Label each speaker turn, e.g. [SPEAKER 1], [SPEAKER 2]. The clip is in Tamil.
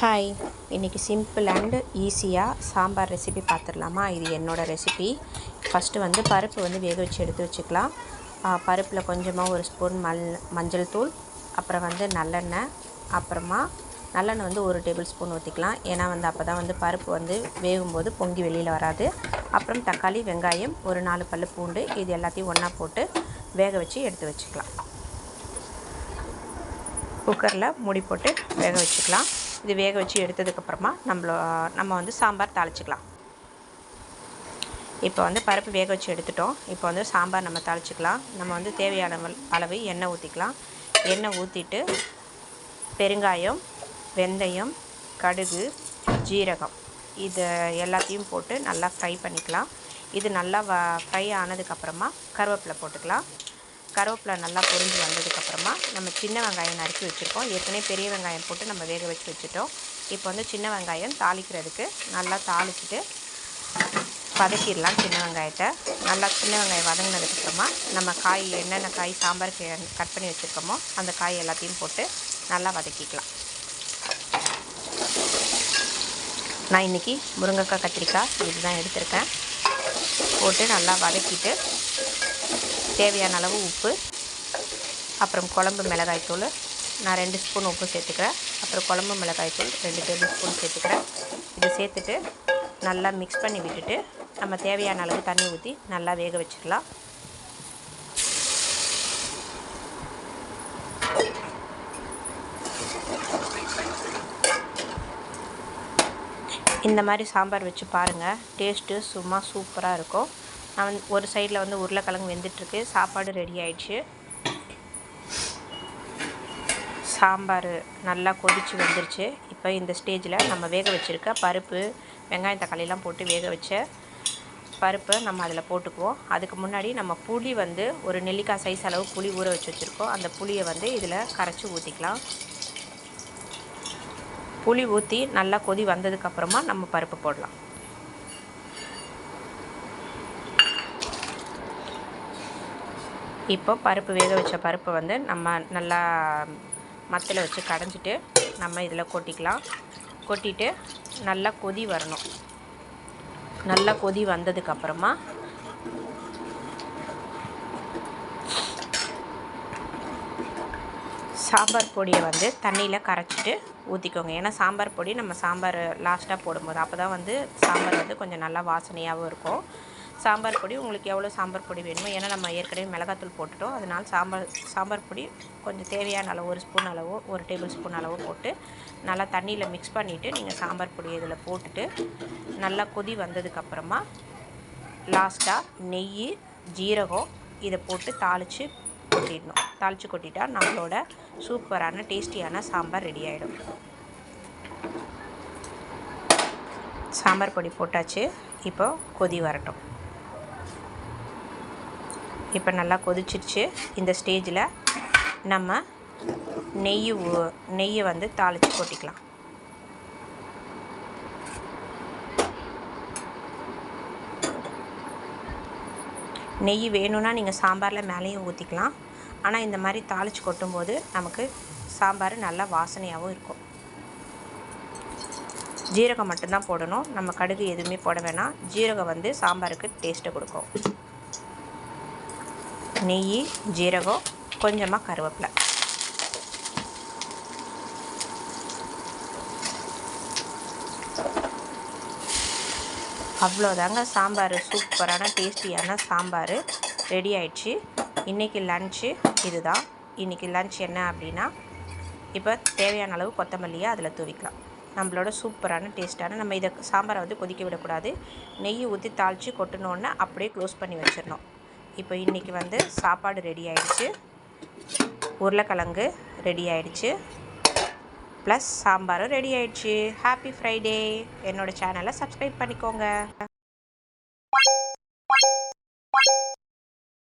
[SPEAKER 1] ஹாய் இன்றைக்கி சிம்பிள் அண்டு ஈஸியாக சாம்பார் ரெசிபி பார்த்துடலாமா இது என்னோடய ரெசிபி ஃபஸ்ட்டு வந்து பருப்பு வந்து வேக வச்சு எடுத்து வச்சுக்கலாம். பருப்பில் கொஞ்சமாக ஒரு ஸ்பூன் மல் மஞ்சள் தூள் அப்புறம் வந்து நல்லெண்ணெய் அப்புறமா நல்லெண்ணெய் வந்து ஒரு டேபிள் ஸ்பூன் ஊற்றிக்கலாம் ஏன்னா வந்து அப்போ தான் வந்து பருப்பு வந்து வேகும்போது பொங்கி வெளியில் வராது. அப்புறம் தக்காளி வெங்காயம் ஒரு நாலு பல் பூண்டு இது எல்லாத்தையும் ஒன்றா போட்டு வேக வச்சு எடுத்து வச்சுக்கலாம். குக்கரில் மூடி போட்டு வேக வச்சுக்கலாம். இது வேக வச்சு எடுத்ததுக்கப்புறமா நம்மளோ நம்ம வந்து சாம்பார் தாளிச்சிக்கலாம். இப்போ வந்து பருப்பு வேக வச்சு எடுத்துட்டோம். இப்போ வந்து சாம்பார் நம்ம தாளிச்சிக்கலாம். நம்ம வந்து தேவையான அளவு எண்ணெய் ஊற்றிக்கலாம் எண்ணெய் ஊற்றிட்டு பெருங்காயம் வெந்தயம் கடுகு ஜீரகம் இது எல்லாத்தையும் போட்டு நல்லா ஃப்ரை பண்ணிக்கலாம். இது நல்லா வ ஃப்ரை ஆனதுக்கப்புறமா கருவேப்பிலை போட்டுக்கலாம். கருவேப்பிலை நல்லா பொறிஞ்சு வந்ததுக்கப்புறமா நம்ம சின்ன வெங்காயம் நறுக்கி வச்சுருக்கோம். ஏற்கனவே பெரிய வெங்காயம் போட்டு நம்ம வேக வச்சு வச்சுட்டோம். இப்போ வந்து சின்ன வெங்காயம் தாளிக்கிறதுக்கு நல்லா தாளிச்சிட்டு வதக்கிடலாம் சின்ன வெங்காயத்தை. நல்லா சின்ன வெங்காயம் வதங்கினதுக்கப்புறமா நம்ம காய் என்னென்ன காய் சாம்பார் கட் பண்ணி வச்சுருக்கோமோ அந்த காய் எல்லாத்தையும் போட்டு நல்லா வதக்கிக்கலாம். நான் இன்றைக்கி முருங்கைக்காய் கத்திரிக்காய் இதுதான் எடுத்திருக்கேன். போட்டு நல்லா வதக்கிட்டு தேவையான அளவு உப்பு அப்புறம் குழம்பு மிளகாய்த்தூள் நான் ரெண்டு ஸ்பூன் உப்பு சேர்த்துக்கிறேன். அப்புறம் குழம்பு மிளகாய்த்தூள் ரெண்டு டேபிள் ஸ்பூன் சேர்த்துக்கிறேன். இது சேர்த்துட்டு நல்லா மிக்ஸ் பண்ணி விட்டுட்டு நம்ம தேவையான அளவு தண்ணி ஊற்றி நல்லா வேக வச்சுக்கலாம் இந்த மாதிரி சாம்பார் வச்சு பாருங்கள் டேஸ்ட்டு சும்மா சூப்பராக இருக்கும். நான் வந்து ஒரு சைடில் வந்து உருளைக்கிழங்கு வெந்துட்டுருக்கு. சாப்பாடு ரெடி ஆயிடுச்சு. சாம்பார் நல்லா கொதித்து வந்துருச்சு. இப்போ இந்த ஸ்டேஜில் நம்ம வேக வச்சுருக்க பருப்பு வெங்காயம் தக்காளிலாம் போட்டு வேக வச்ச பருப்பை நம்ம அதில் போட்டுக்குவோம். அதுக்கு முன்னாடி நம்ம புளி வந்து ஒரு நெல்லிக்காய் சைஸ் அளவு புளி ஊற வச்சு வச்சுருக்கோம். அந்த புளியை வந்து இதில் கரைச்சி ஊற்றிக்கலாம் புளி ஊற்றி நல்லா கொதி வந்ததுக்கப்புறமா நம்ம பருப்பு போடலாம். இப்போ பருப்பு வேக வச்ச பருப்பு வந்து நம்ம நல்லா மத்தில் வச்சு கடைஞ்சிட்டு நம்ம இதில் கொட்டிக்கலாம். கொட்டிட்டு நல்லா கொதி வரணும். நல்லா கொதி வந்ததுக்கப்புறமா சாம்பார் பொடியை வந்து தண்ணியில் கரைச்சிட்டு ஊற்றிக்கோங்க ஏன்னா சாம்பார் பொடி நம்ம சாம்பார் லாஸ்ட்டாக போடும்போது அப்போ தான் வந்து சாம்பார் வந்து கொஞ்சம் நல்லா வாசனையாகவும் இருக்கும். சாம்பார் பொடி உங்களுக்கு எவ்வளோ சாம்பார் பொடி வேணுமோ ஏன்னா நம்ம ஏற்கனவே மிளகாத்தூள் போட்டுட்டோம். அதனால் சாம்பார் சாம்பார் பொடி கொஞ்சம் தேவையான அளவு ஒரு ஸ்பூன் அளவோ ஒரு டேபிள் ஸ்பூன் அளவோ போட்டு நல்லா தண்ணியில் மிக்ஸ் பண்ணிவிட்டு நீங்கள் சாம்பார் பொடி இதில் போட்டுட்டு நல்லா கொதி வந்ததுக்கப்புறமா லாஸ்ட்டாக நெய் ஜீரகம் இதை போட்டு தாளித்து கொட்டிடணும். தாளித்து கொட்டிட்டா நம்மளோட சூப்பரான டேஸ்டியான சாம்பார் ரெடி ஆகிடும் சாம்பார் பொடி போட்டாச்சு. இப்போ கொதி வரட்டும். இப்போ நல்லா கொதிச்சிருச்சு. இந்த ஸ்டேஜில் நம்ம நெய் நெய்யை வந்து தாளித்து கொட்டிக்கலாம். நெய் வேணும்னா நீங்கள் சாம்பாரில் மேலேயும் ஊற்றிக்கலாம் ஆனால் இந்த மாதிரி தாளித்து கொட்டும்போது நமக்கு சாம்பார் நல்லா வாசனையாகவும் இருக்கும். ஜீரகம் மட்டும்தான் போடணும். நம்ம கடுகு எதுவுமே போட வேணாம். ஜீரகம் வந்து சாம்பாருக்கு டேஸ்ட்டை கொடுக்கும். நெய் ஜீரகம் கொஞ்சமாக கருவேப்பிலை. அவ்வளோதாங்க சாம்பார். சூப்பரான டேஸ்டியான சாம்பார். ரெடி ஆயிடுச்சு. இன்றைக்கி லன்ச்சு இதுதான். இன்றைக்கி லன்ச் என்ன அப்படின்னா இப்போ தேவையான அளவு கொத்தமல்லியை அதில் தூவிக்கலாம். நம்மளோட சூப்பரான டேஸ்ட்டான நம்ம இதை சாம்பாரை வந்து கொதிக்க விடக்கூடாது. நெய் ஊற்றி தாளித்து கொட்டினோன்னே அப்படியே க்ளோஸ் பண்ணி வச்சிடணும். இப்போ இன்றைக்கி வந்து சாப்பாடு ரெடி ஆயிடுச்சு. உருளைக்கிழங்கு ரெடி ஆயிடுச்சு. ப்ளஸ் சாம்பாரும் ரெடி ஆயிடுச்சு. ஹாப்பி ஃப்ரைடே என்னோடய சேனலை சப்ஸ்கிரைப் பண்ணிக்கோங்க.